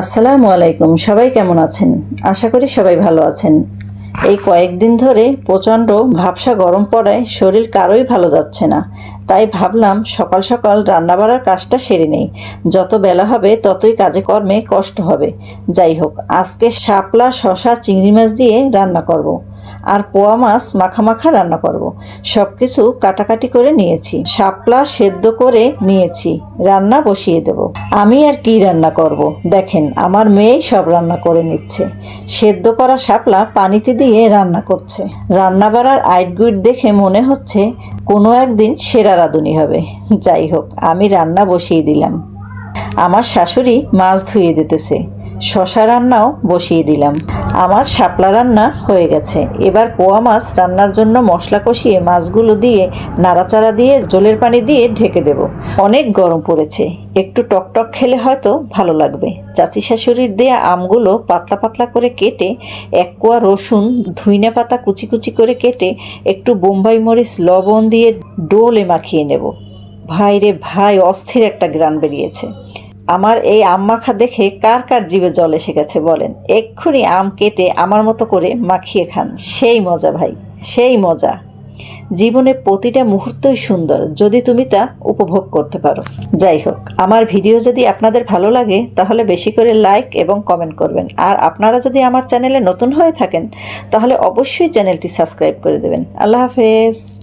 আসসালামু আলাইকুম, সবাই কেমন আছেন? আশা করি সবাই ভালো আছেন। এই কয়েকদিন ধরে প্রচণ্ড ভাবসা গরম পড়ায় শরীর কারোই ভালো যাচ্ছে না। তাই ভাবলাম সকাল সকাল রান্না বাড়ার কাজটা সেরে নেই। যত বেলা হবে, ততই কাজে কর্মে কষ্ট হবে। যাই হোক, আজকে শাপলা শশা চিংড়ি মাছ দিয়ে রান্না করব। আর পোয়া মাছ মাখা মাখা রান্না করব। সব কিছু কাটাকাটি করে নিয়েছি। শাপলা সেদ্ধ করে নিয়েছি। রান্না বসিয়ে দেব। আমি আর কি রান্না করব। দেখেন, আমার মেয়েই সব রান্না করে নিচ্ছে। সেদ্ধ করা শাপলা পানিতে দিয়ে রান্না করছে। রান্না বাড়ার আইটগুইট দেখে মনে হচ্ছে কোনো একদিন সেরা রাঁধুনি হবে। যাই হোক, আমি রান্না বসিয়ে দিলাম। আমার শাশুড়ি মাছ ধুয়ে দিতেছে। শশা রান্নাও বসিয়ে দিলাম। আমার শাপলা রান্না হয়ে গেছে। এবার পোয়া মাছ রান্নার জন্য মশলা কষিয়ে মাছগুলো দিয়ে নাড়াচাড়া দিয়ে জলের পানি দিয়ে ঢেকে দেব। অনেক গরম পড়েছে। একটু টকটক খেলে হয়তো ভালো লাগবে। চাচি শাশুড়ির দেয়া আমগুলো পাতলা পাতলা করে কেটে এক কোয়া রসুন, ধুইনা পাতা কুচি কুচি করে কেটে একটু বোম্বাই মরিচ, লবণ দিয়ে ডোলে মাখিয়ে নেব। ভাই রে ভাই, অস্থির একটা গ্রান বেরিয়েছে। আমার এই আম মাখা দেখে কার কার জীবে জল এসে গেছে বলেন। এক্ষুনি আম কেটে আমার মতো করে মাখিয়ে খান। সেই মজা ভাই, সেই মজা। জীবনে প্রতিটা মুহূর্তই সুন্দর, যদি তুমি তা উপভোগ করতে পারো। যাই হোক, আমার ভিডিও যদি আপনাদের ভালো লাগে, তাহলে বেশি করে লাইক এবং কমেন্ট করবেন। আর আপনারা যদি আমার চ্যানেলে নতুন হয়ে থাকেন, তাহলে অবশ্যই চ্যানেলটি সাবস্ক্রাইব করে দেবেন। আল্লাহ হাফেজ।